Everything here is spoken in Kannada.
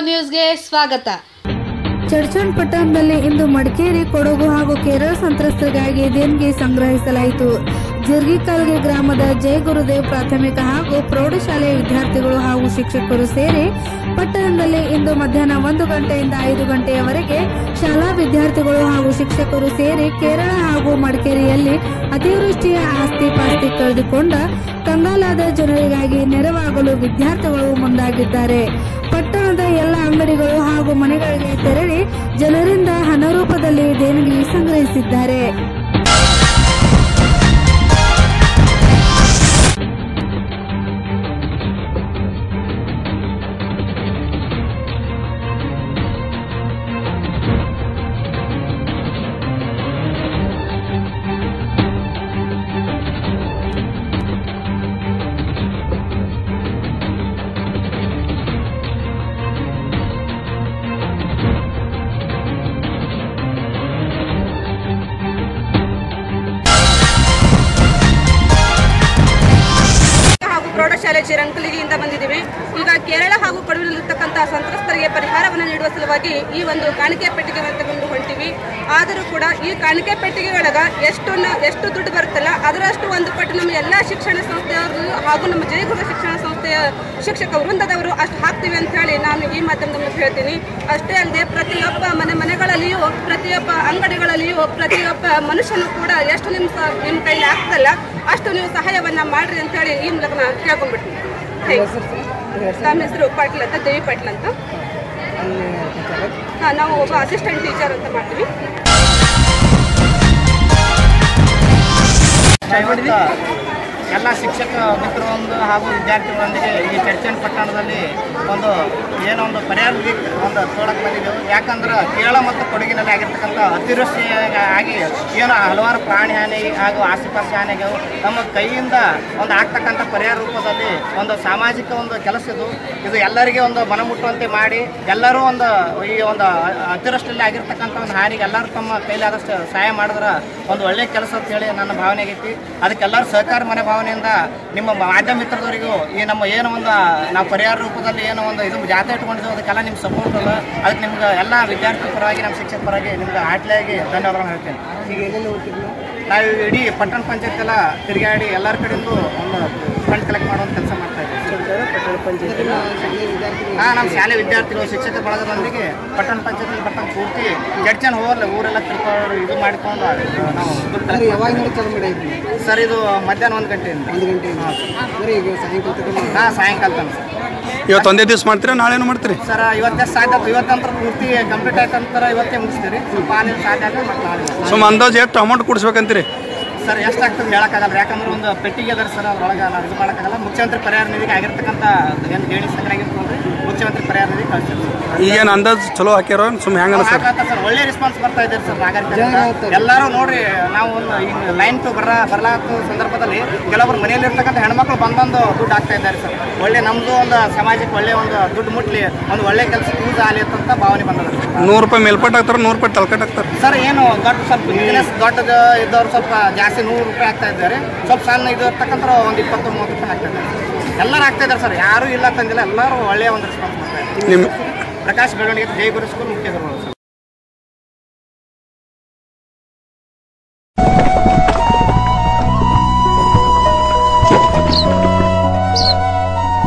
ನ್ಯೂಸ್ಗೆ ಸ್ವಾಗತ. ಚಡ್ಚಣ್ ಪಟ್ಟಣದಲ್ಲಿ ಇಂದು ಮಡಿಕೇರಿ, ಕೊಡಗು ಹಾಗೂ ಕೇರಳ ಸಂತ್ರಸ್ತರಿಗಾಗಿ ದೇಣಿಗೆ ಸಂಗ್ರಹಿಸಲಾಯಿತು. ಜಿರ್ಗಿಕಲ್ಗೆ ಗ್ರಾಮದ ಜಯ ಗುರುದೇವ್ ಪ್ರಾಥಮಿಕ ಹಾಗೂ ಪ್ರೌಢಶಾಲೆಯ ವಿದ್ಯಾರ್ಥಿಗಳು ಹಾಗೂ ಶಿಕ್ಷಕರು ಸೇರಿ ಪಟ್ಟಣದಲ್ಲಿ ಇಂದು ಮಧ್ಯಾಹ್ನ ಒಂದು ಗಂಟೆಯಿಂದ ಐದು ಗಂಟೆಯವರೆಗೆ ಶಾಲಾ ವಿದ್ಯಾರ್ಥಿಗಳು ಹಾಗೂ ಶಿಕ್ಷಕರು ಸೇರಿ ಕೇರಳ ಹಾಗೂ ಮಡಿಕೇರಿಯಲ್ಲಿ ಅತಿವೃಷ್ಟಿಯ ಆಸ್ತಿ ಪಾಸ್ತಿ ಕಳೆದುಕೊಂಡ ಕಂಗಾಲಾದ ಜನರಿಗಾಗಿ ನೆರವಾಗಲು ವಿದ್ಯಾರ್ಥಿಗಳು ಮುಂದಾಗಿದ್ದಾರೆ. ಪಟ್ಟಣದ ಎಲ್ಲ ಅಂಗಡಿಗಳು ಹಾಗೂ ಮನೆಗಳಿಗೆ ತೆರಳಿ ಜನರಿಂದ ಹಣ ರೂಪದಲ್ಲಿ ದೇಣಿಗೆ ಸಂಗ್ರಹಿಸಿದ್ದಾರೆ. ಪ್ರೌಢಶಾಲೆ ಚಿರಂಕಲಿಗೆಯಿಂದ ಬಂದಿದ್ದೀವಿ. ಈಗ ಕೇರಳ ಹಾಗೂ ಕಡುವಿನಲ್ಲಿರ್ತಕ್ಕಂತಹ ಸಂತ್ರಸ್ತರಿಗೆ ಪರಿಹಾರವನ್ನು ನೀಡುವ ಸಲುವಾಗಿ ಈ ಒಂದು ಕಾಣಿಕೆ ಪೆಟ್ಟಿಗೆಗಳನ್ನು ತಗೊಂಡು ಹೊಂಟಿವಿ. ಆದರೂ ಕೂಡ ಈ ಕಾಣಿಕೆ ಪೆಟ್ಟಿಗೆಗಳಾಗ ಎಷ್ಟು ಎಷ್ಟು ದುಡ್ಡು ಬರುತ್ತಲ್ಲ, ಅದರಷ್ಟು ಒಂದು ಪಟ್ಟು ನಮ್ಮ ಎಲ್ಲ ಶಿಕ್ಷಣ ಸಂಸ್ಥೆಯವರು ಹಾಗೂ ನಮ್ಮ ಜಯಗುರು ಶಿಕ್ಷಣ ಸಂಸ್ಥೆಯ ಶಿಕ್ಷಕ ವೃಂದದವರು ಅಷ್ಟು ಹಾಕ್ತೀವಿ ಅಂತ ಹೇಳಿ ನಾನು ಈ ಮಾಧ್ಯಮದ ಹೇಳ್ತೀನಿ. ಅಷ್ಟೇ ಅಲ್ಲದೆ ಪ್ರತಿಯೊಬ್ಬ ಮನೆ ಮನೆಗಳಲ್ಲಿಯೂ, ಪ್ರತಿಯೊಬ್ಬ ಅಂಗಡಿಗಳಲ್ಲಿಯೂ, ಪ್ರತಿಯೊಬ್ಬ ಮನುಷ್ಯನು ಕೂಡ ಎಷ್ಟು ನಿಮ್ಮ ನಿಮ್ಮ ಕೈಲಿ ಆಗ್ತಲ್ಲ, ಅಷ್ಟು ನೀವು ಸಹಾಯವನ್ನು ಮಾಡಿರಿ ಅಂತ ಹೇಳಿ ಈ ಮೂಲಕ ನಾನು ಕೇಳ್ಕೊಂಡ್ಬಿಡ್ತೀನಿ Thanks. ನಮ್ಮ ಹೆಸರು ಪಾಟೀಲ್ ಅಂತ ದೇವಿ ಪಾಟೀಲ್ ಅಂತ ಹಾಂ ನಾವು ಒಬ್ಬ ಅಸಿಸ್ಟೆಂಟ್ ಟೀಚರ್ ಅಂತ ಮಾಡ್ತೀವಿ ಇವತ್ತು ಎಲ್ಲ ಶಿಕ್ಷಕ ಮಿತ್ರರೊಂದು ಹಾಗೂ ವಿದ್ಯಾರ್ಥಿಗಳೊಂದಿಗೆ ಈ ಚರ್ಚನ್ ಪಟ್ಟಣದಲ್ಲಿ ಒಂದು ಏನೋ ಒಂದು ಪರಿಹಾರ ಒಂದು ತೋಡಕ್ಕೆ ಬಂದಿದ್ದೆವು. ಯಾಕಂದ್ರೆ ಕೇರಳ ಮತ್ತು ಕೊಡಗಿನಲ್ಲಿ ಆಗಿರ್ತಕ್ಕಂಥ ಅತಿವೃಷ್ಟಿ ಆಗಿ ಏನೋ ಹಲವಾರು ಪ್ರಾಣಿ ಹಾನಿ ಹಾಗೂ ಆಸ್ತಿಪಾಸ್ತಿ ಹಾನಿ ಆಗ್ಯಾವು. ನಮ್ಮ ಕೈಯಿಂದ ಒಂದು ಆಗ್ತಕ್ಕಂಥ ಪರಿಹಾರ ರೂಪದಲ್ಲಿ ಒಂದು ಸಾಮಾಜಿಕ ಒಂದು ಕೆಲಸ ಇದು. ಇದು ಎಲ್ಲರಿಗೆ ಒಂದು ಮನಮುಟ್ಟುವಂತೆ ಮಾಡಿ ಎಲ್ಲರೂ ಒಂದು ಈ ಒಂದು ಅತಿವೃಷ್ಟಿಯಲ್ಲಿ ಆಗಿರ್ತಕ್ಕಂಥ ಒಂದು ಹಾನಿಗೆ ಎಲ್ಲರೂ ತಮ್ಮ ಕೈಲಾದಷ್ಟು ಸಹಾಯ ಮಾಡಿದ್ರೆ ಒಂದು ಒಳ್ಳೆಯ ಕೆಲಸ ಅಂತ ಹೇಳಿ ನನ್ನ ಭಾವನೆ ಆಗೈತಿ. ಅದಕ್ಕೆಲ್ಲರೂ ಸಹಕಾರ ಮನೆ ಭಾವನೆಯಿಂದ ನಿಮ್ಮ ಮಾಧ್ಯಮ ಮಿತ್ರದವರಿಗೂ ಈ ನಮ್ಮ ಏನೋ ಒಂದು ನಾವು ಪರಿಹಾರ ರೂಪದಲ್ಲಿ ಏನೋ ಒಂದು ಇದು ಜಾತ್ರೆ ಇಟ್ಕೊಂಡಿದ್ದೀವಿ ಅದಕ್ಕೆಲ್ಲ ನಿಮ್ಮ ಸಪೋರ್ಟ್ ಅಲ್ಲ. ಅದಕ್ಕೆ ನಿಮ್ಗೆ ಎಲ್ಲ ವಿದ್ಯಾರ್ಥಿ ಪರವಾಗಿ ನಮ್ಮ ಶಿಕ್ಷಕ ಪರವಾಗಿ ನಿಮ್ಗೆ ಆಟ್ಲಾಗಿ ಧನ್ಯವಾದಗಳನ್ನು ಹೇಳ್ತೇನೆ. ಈಗ ಎಲ್ಲೆಲ್ಲಿ ನಾವು ಇಡೀ ಪಟ್ಟಣ ಪಂಚಾಯತ್ ಎಲ್ಲ ತಿರುಗಾಡಿ ಎಲ್ಲರ ಕಡೆಯಿಂದ ಒಂದು ಹಾಂ ನಮ್ಮ ಶಾಲೆ ವಿದ್ಯಾರ್ಥಿಗಳು ಶಿಕ್ಷಕ ಬಳಗದೊಂದಿಗೆ ಪಟ್ಟಣ ಪಂಚಾಯತ್ ಪಟ್ಟಣ ಪೂರ್ತಿ ಜಡ್ಜನ್ ಹೋಗಲ್ಲ ಊರೆಲ್ಲ ತಿಳ್ಕೊಂಡು ಇದು ಮಾಡಿಕೊಂಡು ನಾವು ಯಾವಾಗ ಚಾಲು ಸರ್ ಇದು ಮಧ್ಯಾಹ್ನ ಒಂದು ಗಂಟೆಯಿಂದ. ಒಂದು ಗಂಟೆ ಈಗ ಸಾಯಂಕಾಲ ಹಾಂ ಸಾಯಂಕಾಲ ತನಕ. ಸರ್. ಇವತ್ತು ಒಂದೇ ದಿವಸ ಮಾಡ್ತೀರಾ ನಾಳೆನು ಮಾಡ್ತೀರಿ? ಸರ್ ಇವತ್ತೇ ಸಾಧ್ಯ ಇವತ್ತಂತ್ರ ಪೂರ್ತಿ ಕಂಪ್ಲೀಟ್ ಆಯ್ತಂತರ ಇವತ್ತೇ ಮುಗಿಸ್ತೀರಿ. ಸ್ವಲ್ಪ ಸಾಧ್ಯ ಮತ್ತೆ ನಾಳೆ ಸುಮ್ಮ ಅಂದಾಜು ಎಷ್ಟು ಅಮೌಂಟ್ ಕೊಡಿಸ್ಬೇಕಂತೀರಿ? ಸರ್ ಎಷ್ಟು ಆಗ್ತದೆ ಹೇಳಕ್ಕಾಗಲ್ಲ. ಯಾಕಂದ್ರೆ ಒಂದು ಪೆಟ್ಟಿಗೆ ಅದರ ಸರ್ ಅದ್ರೊಳಗೆ ನಾವು ಇದು ಮಾಡೋಕ್ಕಾಗಲ್ಲ. ಮುಖ್ಯಮಂತ್ರಿ ಪರಿಹಾರ ನಿಧಿಗೆ ಆಗಿರ್ತಕ್ಕಂಥ ಏನು ದೇಣಿ ಸಂಗ್ರಹ ಆಗಿರ್ಬೋದು ಮುಖ್ಯಮಂತ್ರಿ ಪರಿಹಾರ ನಿಧಿ ಕಳಿಸಿದ್ರು ಈಗೇನು ಅಂದಾಜು ಚಲೋ ಹಾಕ್ಯಾರ ಸುಮ್ಮನೆ ಹೆಂಗ ಸರ್ ಸರ್ ಒಳ್ಳೆ ರೆಸ್ಪಾನ್ಸ್ ಬರ್ತಾ ಇದ್ದೀರಿ ಸರ್ ನಾಗರಿಕ ಎಲ್ಲರೂ ನೋಡ್ರಿ ನಾವು ಒಂದು ಈಗ ಲೈನ್ ಟು ಬರ ಬರಲಾತ ಸಂದರ್ಭದಲ್ಲಿ ಕೆಲವರು ಮನೆಯಲ್ಲಿ ಇರ್ತಕ್ಕಂಥ ಹೆಣ್ಮಕ್ಳು ಬಂದು ದುಡ್ಡು ಆಗ್ತಾ ಇದ್ದಾರೆ ಸರ್. ಒಳ್ಳೆ ನಮ್ಮದು ಒಂದು ಸಮಾಜಕ್ಕೆ ಒಳ್ಳೆ ಒಂದು ದುಡ್ಡು ಮುಟ್ಲಿ ಒಂದು ಒಳ್ಳೆ ಕೆಲಸ ಯೂಸ್ ಆಗಲಿ ಅಂತ ಭಾವನೆ ಬಂದದ. ನೂರು ರೂಪಾಯಿ ಮೇಲ್ಪಟ್ಟು ಹಾಕ್ತಾರೆ ನೂರು ರೂಪಾಯಿ ತಲ್ಕಟ್ ಹಾಕ್ತಾರೆ. ಸರ್ ಏನು ದೊಡ್ಡ ಸ್ವಲ್ಪ ಬಿಸ್ನೆಸ್ ದೊಡ್ಡದು ಇದ್ದವ್ರು ಸ್ವಲ್ಪ ಜಾಸ್ತಿ ನೂರು ರೂಪಾಯಿ ಆಗ್ತಾ ಇದ್ದಾರೆ. ಸ್ವಲ್ಪ ಸಣ್ಣ ಇದು ಇರ್ತಕ್ಕಂಥ ಒಂದು ಇಪ್ಪತ್ತು ಮೂವತ್ತು ರೂಪಾಯಿ ಆಗ್ತಾ ಇದ್ದಾರೆ. ಎಲ್ಲರೂ ಆಗ್ತಾ ಇದ್ದಾರೆ ಸರ್. ಯಾರೂ ಇಲ್ಲ ತಂದಿಲ್ಲ. ಎಲ್ಲರೂ ಒಳ್ಳೆಯ ಒಂದು ರೆಸ್ಪಾನ್ಸ್ ಮಾಡ್ತಾ ಇದ್ದಾರೆ. ನಿಮ್ಮ ಪ್ರಕಾಶ್ ಬೆಳವಣಿಗೆ ಜೈ ಗುರು ಸ್ಕೂಲ್ ಮುಖ್ಯ ಗುರುಗಳು ಸರ್